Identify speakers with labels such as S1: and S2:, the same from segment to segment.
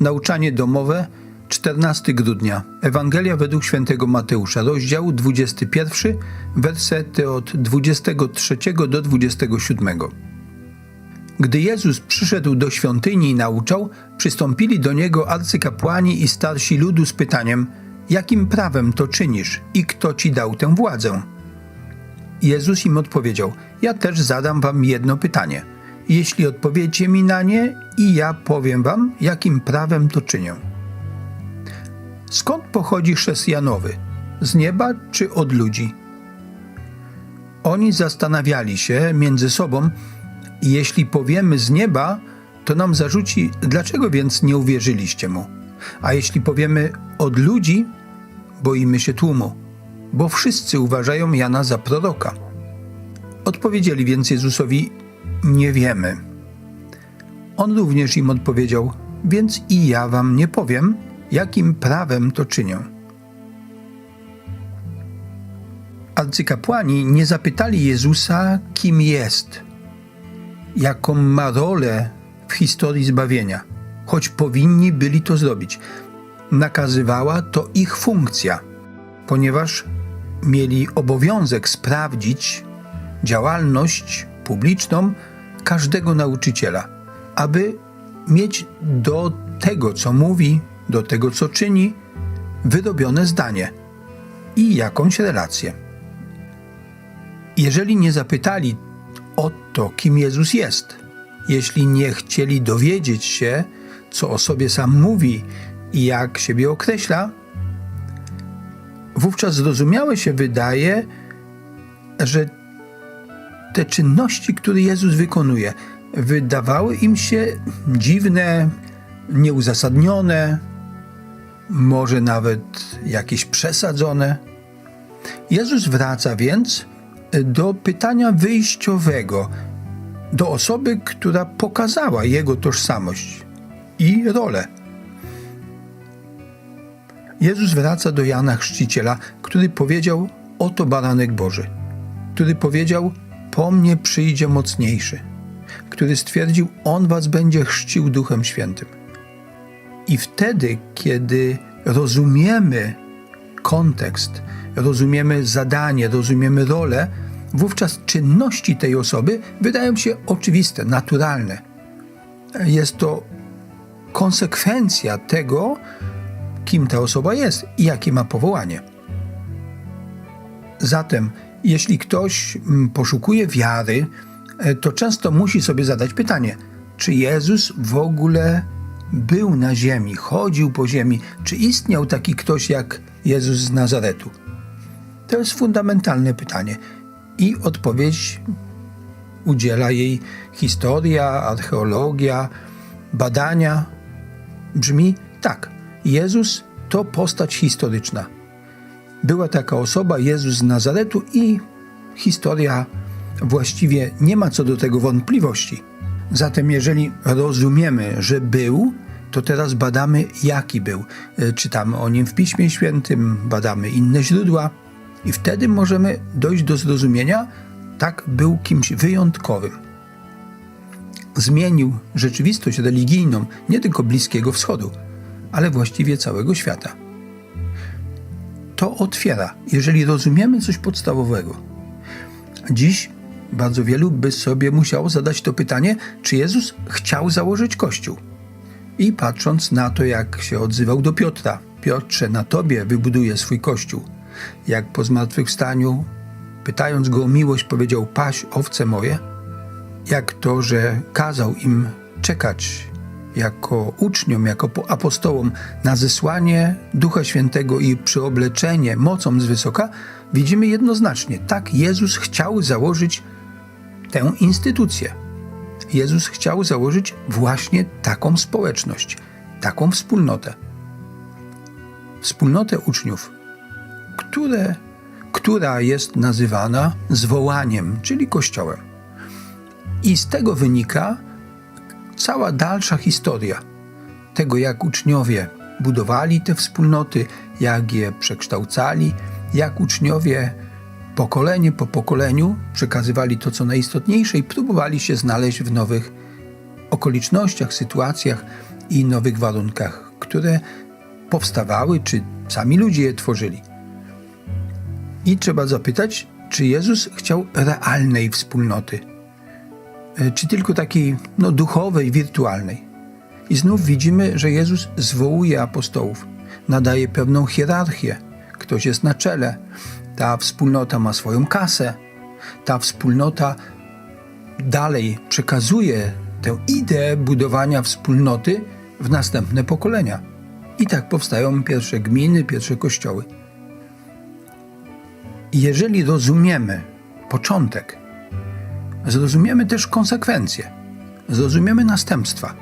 S1: Nauczanie domowe 14 grudnia. Ewangelia według świętego Mateusza, rozdział 21, wersety od 23 do 27. Gdy Jezus przyszedł do świątyni i nauczał, przystąpili do niego arcykapłani i starsi ludu z pytaniem: Jakim prawem to czynisz i kto ci dał tę władzę? Jezus im odpowiedział: Ja też zadam wam jedno pytanie. Jeśli odpowiecie mi na nie, i ja powiem wam, jakim prawem to czynię. Skąd pochodzi chrzest Janowy? Z nieba czy od ludzi? Oni zastanawiali się między sobą, jeśli powiemy z nieba, to nam zarzuci, dlaczego więc nie uwierzyliście mu? A jeśli powiemy od ludzi, boimy się tłumu, bo wszyscy uważają Jana za proroka. Odpowiedzieli więc Jezusowi: Nie wiemy. On również im odpowiedział: Więc i ja wam nie powiem, jakim prawem to czynię. Arcykapłani nie zapytali Jezusa, kim jest, jaką ma rolę w historii zbawienia, choć powinni byli to zrobić. Nakazywała to ich funkcja, ponieważ mieli obowiązek sprawdzić działalność publiczną każdego nauczyciela, aby mieć do tego, co mówi, do tego, co czyni, wyrobione zdanie i jakąś relację. Jeżeli nie zapytali o to, kim Jezus jest, jeśli nie chcieli dowiedzieć się, co o sobie sam mówi i jak siebie określa, wówczas zrozumiałe się wydaje, że te czynności, które Jezus wykonuje, wydawały im się dziwne, nieuzasadnione, może nawet jakieś przesadzone. Jezus wraca więc do pytania wyjściowego, do osoby, która pokazała jego tożsamość i rolę. Jezus wraca do Jana Chrzciciela, który powiedział: Oto baranek Boży, który powiedział: Po mnie przyjdzie mocniejszy, który stwierdził: On was będzie chrzcił Duchem Świętym. I wtedy, kiedy rozumiemy kontekst, rozumiemy zadanie, rozumiemy rolę, wówczas czynności tej osoby wydają się oczywiste, naturalne. Jest to konsekwencja tego, kim ta osoba jest i jakie ma powołanie. Zatem, jeśli ktoś mm, poszukuje wiary, e, to często musi sobie zadać pytanie, czy Jezus w ogóle był na ziemi, chodził po ziemi, czy istniał taki ktoś jak Jezus z Nazaretu? To jest fundamentalne pytanie i odpowiedź udziela jej historia, archeologia, badania. Brzmi tak: Jezus to postać historyczna. Była taka osoba, Jezus z Nazaretu, i historia właściwie nie ma co do tego wątpliwości. Zatem, jeżeli rozumiemy, że był, to teraz badamy, jaki był. E, Czytamy o nim w Piśmie Świętym, badamy inne źródła, i wtedy możemy dojść do zrozumienia, tak był kimś wyjątkowym. Zmienił rzeczywistość religijną nie tylko Bliskiego Wschodu, ale właściwie całego świata. To otwiera, jeżeli rozumiemy coś podstawowego. Dziś bardzo wielu by sobie musiało zadać to pytanie, czy Jezus chciał założyć Kościół. I patrząc na to, jak się odzywał do Piotra, Piotrze, na tobie wybuduję swój Kościół. Jak po zmartwychwstaniu, pytając go o miłość, powiedział: Paś owce moje, jak to, że kazał im czekać jako uczniom, jako apostołom na zesłanie Ducha Świętego i przyobleczenie mocą z wysoka, widzimy jednoznacznie, tak Jezus chciał założyć tę instytucję. Jezus chciał założyć właśnie taką społeczność, taką wspólnotę. Wspólnotę uczniów, które, która jest nazywana zwołaniem, czyli Kościołem. I z tego wynika cała dalsza historia tego, jak uczniowie budowali te wspólnoty, jak je przekształcali, jak uczniowie pokolenie po pokoleniu przekazywali to, co najistotniejsze i próbowali się znaleźć w nowych okolicznościach, sytuacjach, i nowych warunkach, które powstawały, czy sami ludzie je tworzyli. I trzeba zapytać, czy Jezus chciał realnej wspólnoty, czy tylko takiej no, duchowej, wirtualnej. I znów widzimy, że Jezus zwołuje apostołów, nadaje pewną hierarchię. Ktoś jest na czele, ta wspólnota ma swoją kasę, ta wspólnota dalej przekazuje tę ideę budowania wspólnoty w następne pokolenia. I tak powstają pierwsze gminy, pierwsze kościoły. Jeżeli rozumiemy początek, zrozumiemy też konsekwencje, zrozumiemy następstwa.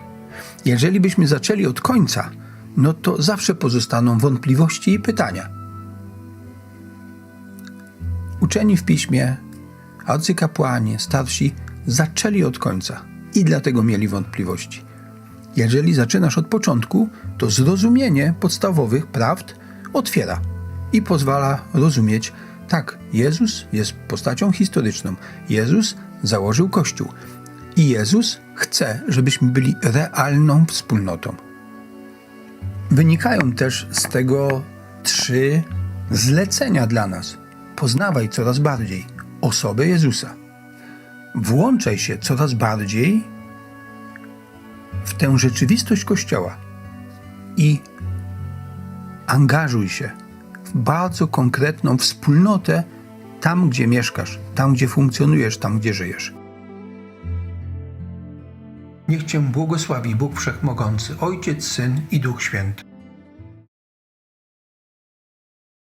S1: Jeżeli byśmy zaczęli od końca, no to zawsze pozostaną wątpliwości i pytania. Uczeni w piśmie, arcykapłani, starsi zaczęli od końca i dlatego mieli wątpliwości. Jeżeli zaczynasz od początku, to zrozumienie podstawowych prawd otwiera i pozwala rozumieć, tak, Jezus jest postacią historyczną. Jezus założył Kościół i Jezus chce, żebyśmy byli realną wspólnotą. Wynikają też z tego trzy zlecenia dla nas. Poznawaj coraz bardziej osobę Jezusa. Włączaj się coraz bardziej w tę rzeczywistość Kościoła i angażuj się w bardzo konkretną wspólnotę tam, gdzie mieszkasz, tam, gdzie funkcjonujesz, tam, gdzie żyjesz. Niech Cię błogosławi Bóg Wszechmogący, Ojciec, Syn i Duch Święty.